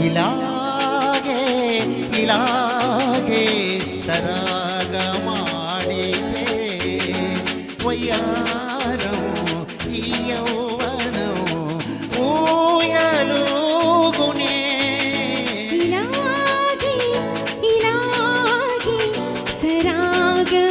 ఇలాగే ఇలాగే సరాగమాడితే వయ్యారం ఈ యౌవనం ఊయలుగునే ఇలాగే ఇలాగే సరాగమాడితే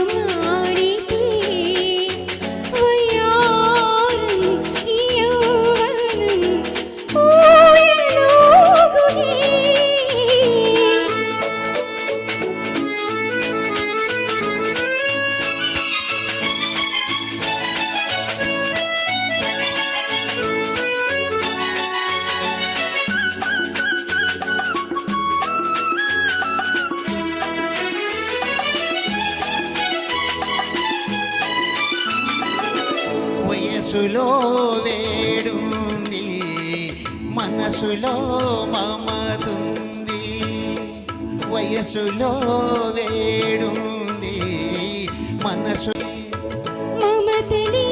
మనసులో వేడుంది మనసులో మమతుంది. వయసులో వేడుంది మనసు మమతని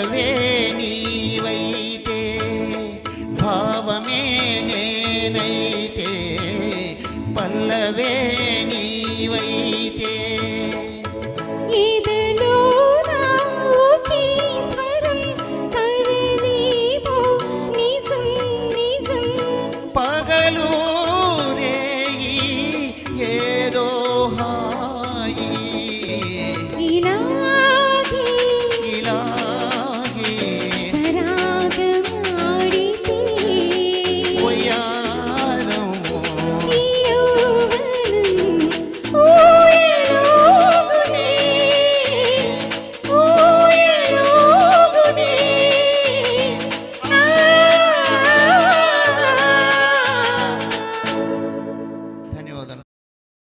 நிலவே நீ வைத்தே பாவமே நேனைத்தே பல்லவே நீ வை